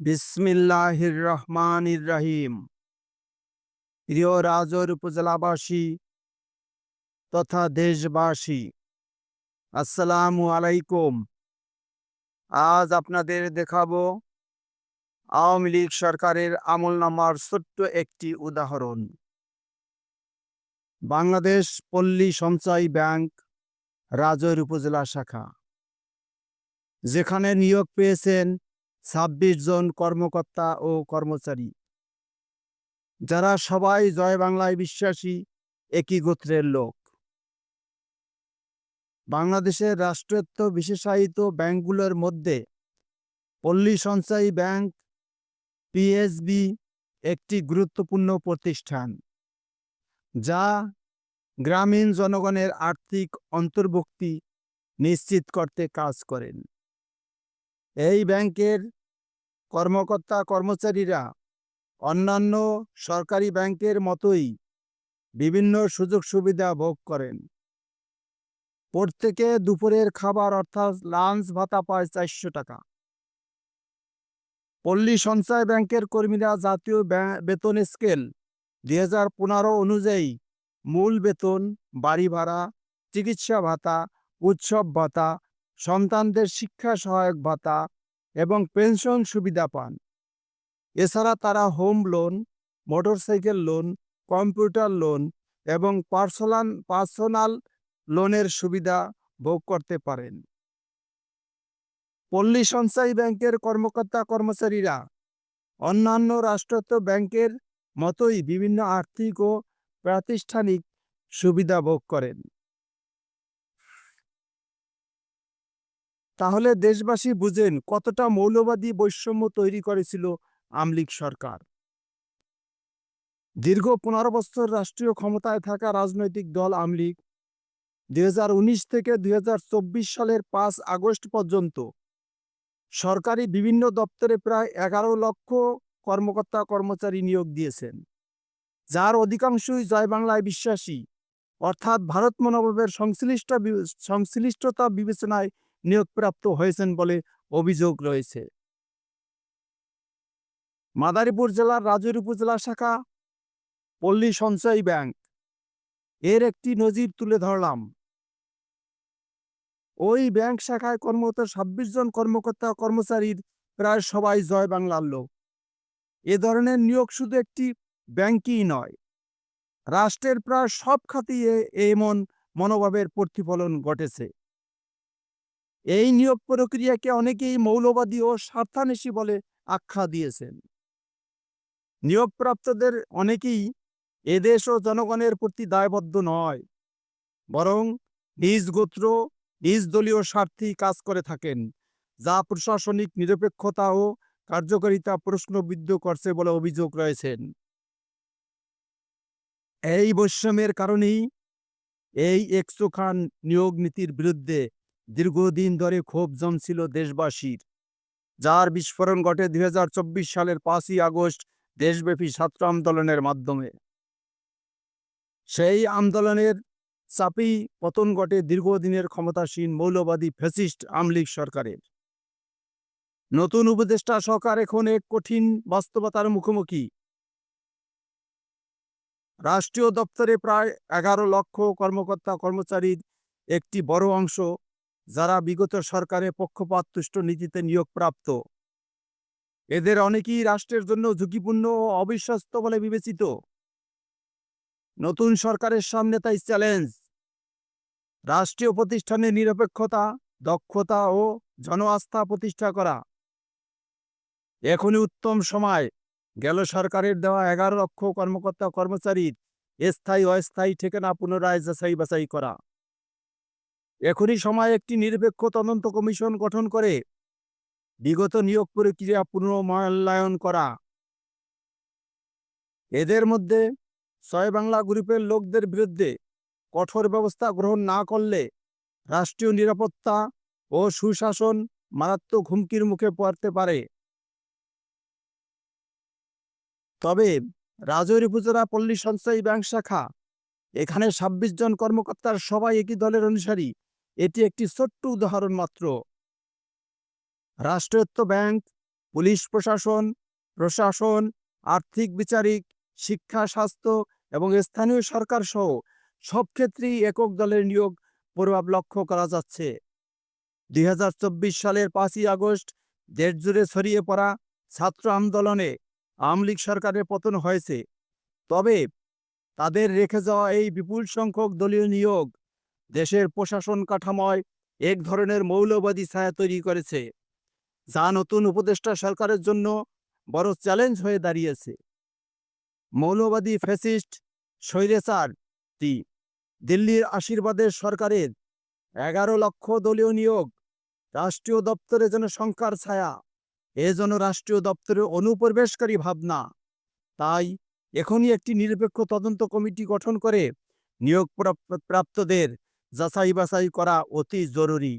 বিসমিল্লাহির রহমানির রহিম প্রিয় রাজর উপজেলাবাসী তথা দেশবাসী, আসসালামু আলাইকুম। আজ আপনাদের দেখাবো আওয়ামী লীগ সরকারের আমলনামার ছোট্ট একটি উদাহরণ। বাংলাদেশ পল্লী সঞ্চয় ব্যাংক, রাজর উপজেলা শাখা, যেখানে নিয়োগ পেয়েছেন ছাব্বিশ জন কর্মকর্তা ও কর্মচারী। যারা সবাই জয় বাংলায় বিশ্বাসী, একই গোত্রের লোক। বাংলাদেশের রাষ্ট্রায়ত্ত বিশেষায়িত ব্যাংকগুলোর মধ্যে পল্লী সঞ্চয়ী ব্যাংক পিএসবি একটি গুরুত্বপূর্ণ প্রতিষ্ঠান, যা গ্রামীণ জনগণের আর্থিক অন্তর্ভুক্তি নিশ্চিত করতে কাজ করেন। এই ব্যাংকের কর্মকর্তা কর্মচারীরা অন্যান্য সরকারি ব্যাংকের মতোই বিভিন্ন সুযোগ সুবিধা ভোগ করেন। প্রত্যেকে দুপুরের খাবার অর্থাৎ লাঞ্চ ভাতা পায় চারশো টাকা। পল্লী সঞ্চয় ব্যাংকের কর্মীরা জাতীয় বেতন স্কেল দুই হাজার পনেরো অনুযায়ী মূল বেতন, বাড়ি ভাড়া, চিকিৎসা ভাতা, উৎসব ভাতা সন্তানদের শিক্ষা সহায়ক ভাতা এবং পেনশন সুবিধা পান। এছাড়া তারা home loan, motorcycle loan, computer loan এবং পার্সোনাল পার্সোনাল লোনের সুবিধা ভোগ করতে পারেন। পল্লী সঞ্চয় ব্যাংকের কর্মকর্তা কর্মচারীরা অন্যান্য রাষ্ট্রায়ত্ত ব্যাংকের মতোই বিভিন্ন আর্থিক ও প্রাতিষ্ঠানিক সুবিধা ভোগ করেন। তাহলে দেশবাসী বুঝেন কতটা মৌলবাদী বৈষম্য তৈরি করেছিল আমলিক সরকার। দীর্ঘ পনেরো বছর রাষ্ট্রীয় ক্ষমতায় থাকা রাজনৈতিক দল আমলিগ, দুই থেকে দুই সালের পাঁচ আগস্ট পর্যন্ত সরকারি বিভিন্ন দপ্তরে প্রায় এগারো লক্ষ কর্মকর্তা কর্মচারী নিয়োগ দিয়েছেন, যার অধিকাংশই জয় বাংলায় বিশ্বাসী। অর্থাৎ ভারত মনোভাবের সংশ্লিষ্ট সংশ্লিষ্টতা বিবেচনায় নিয়োগপ্রাপ্ত হয়েছেন বলে অভিযোগ রয়েছে। মাদারীপুর জেলার রাজুর উপজেলা শাখা, পল্লী সঞ্চয় ব্যাংক। এর একটি নজির তুলে ধরলাম। ওই ব্যাংক শাখায় কর্মরত ছাব্বিশ জন কর্মকর্তা কর্মচারীর প্রায় সবাই জয় বাংলার লোক। এ ধরনের নিয়োগ শুধু একটি ব্যাংকই নয়, রাষ্ট্রের প্রায় সব খাতেই এমন মনোভাবের প্রতিফলন ঘটেছে। এই নিয়োগ প্রক্রিয়াকে অনেকেই মৌলবাদী ও স্বার্থান্বেষী বলে আখ্যা দিয়েছেন। নিয়োগপ্রাপ্তদের অনেকেই এদেশ ও জনগণের প্রতি দায়বদ্ধ নয়, বরং নিজ গোত্র, নিজ দলীয় স্বার্থেই কাজ করে থাকেন, যা প্রশাসনিক নিরপেক্ষতা ও কার্যকারিতা প্রশ্নবিদ্ধ করছে বলে অভিযোগ রয়েছেন। এই বৈষম্যের কারণেই এই একশো খান নিয়োগ নীতির বিরুদ্ধে দীর্ঘদিন ধরে ক্ষোভ জমছিল দেশবাসীর। যার বিস্ফোরণ ঘটে দুই হাজার চব্বিশ সালের পাঁচই আগস্ট দেশব্যাপী ছাত্র আন্দোলনের মাধ্যমে। সেই আন্দোলনের চাপেই পতন ঘটে দীর্ঘদিনের ক্ষমতাসীন মৌলবাদী ফ্যাসিস্ট আমলিগ সরকারের। নতুন উপদেষ্টা সরকার এখন এক কঠিন বাস্তবতার মুখোমুখি। রাষ্ট্রীয় দপ্তরে প্রায় এগারো লক্ষ কর্মকর্তা কর্মচারীর একটি বড় অংশ যারা বিগত সরকারের পক্ষপাততুষ্ট নীতিতে নিয়োগপ্রাপ্ত। এদের অনেকেই রাষ্ট্রের জন্য ঝুঁকিপূর্ণ ও অবিশ্বস্ত বলে বিবেচিত। নতুন সরকারের সামনে তাই চ্যালেঞ্জ। রাষ্ট্রীয় প্রতিষ্ঠানের নিরপেক্ষতা, দক্ষতা ও জন আস্থা প্রতিষ্ঠা করা। এখনই উত্তম সময়। গেল সরকারের দেওয়া এগারো লক্ষ কর্মকর্তা কর্মচারীর স্থায়ী অস্থায়ী ঠিকানা পুনরায় যাচাই বাছাই করা। এখনই সময় একটি নিরপেক্ষ তদন্ত কমিশন গঠন করে। বিগত নিয়োগ প্রক্রিয়া পুনর্মূল্যায়ন করা। এদের মধ্যে ছয় বাংলা গ্রুপের লোকদের বিরুদ্ধে কঠোর ব্যবস্থা গ্রহণ না করলে রাষ্ট্রীয় নিরাপত্তা ও সুশাসন মারাত্মক হুমকির মুখে পড়তে পারে। তবে রাজৌরি উপজেলা পল্লী সঞ্চয়ী ব্যাংক শাখা, এখানে ছাব্বিশ জন কর্মকর্তার সবাই একই দলের অনুসারী। এটি একটি ছোট্ট উদাহরণ মাত্র। রাষ্ট্রায়ত্ত ব্যাংক, পুলিশ প্রশাসন প্রশাসন, আর্থিক বিচারিক, শিক্ষা, স্বাস্থ্য এবং স্থানীয় সরকার সহ সব ক্ষেত্রেই একক দলের নিয়োগ প্রভাব লক্ষ্য করা যাচ্ছে। দুই হাজার চব্বিশ সালের পাঁচই আগস্ট দেশজুড়ে ছড়িয়ে পড়া ছাত্র আন্দোলনে আওয়ামী লীগ সরকারের পতন হয়েছে। তবে তাদের রেখে যাওয়া এই বিপুল সংখ্যক দলীয় নিয়োগ দেশের প্রশাসন কাঠামোয় এক ধরনের মৌলবাদী ছায়া তৈরি করেছে, যা নতুন উপদেষ্টা সরকারের জন্য বড় চ্যালেঞ্জ হয়ে দাঁড়িয়েছে। মৌলবাদী ফ্যাসিস্ট স্বৈরাচারটি দিল্লির আশীর্বাদের সরকারের এগারো লক্ষ দলীয় নিয়োগ, রাষ্ট্রীয় দপ্তরে যেন সংখ্যার ছায়া, এ যেন রাষ্ট্রীয় দপ্তরে অনুপ্রবেশকারী ভাবনা। তাই এখনই একটি নিরপেক্ষ তদন্ত কমিটি গঠন করে নিয়োগ প্রাপ- প্রাপ্তদের যাচাই বাছাই করা অতি জরুরি।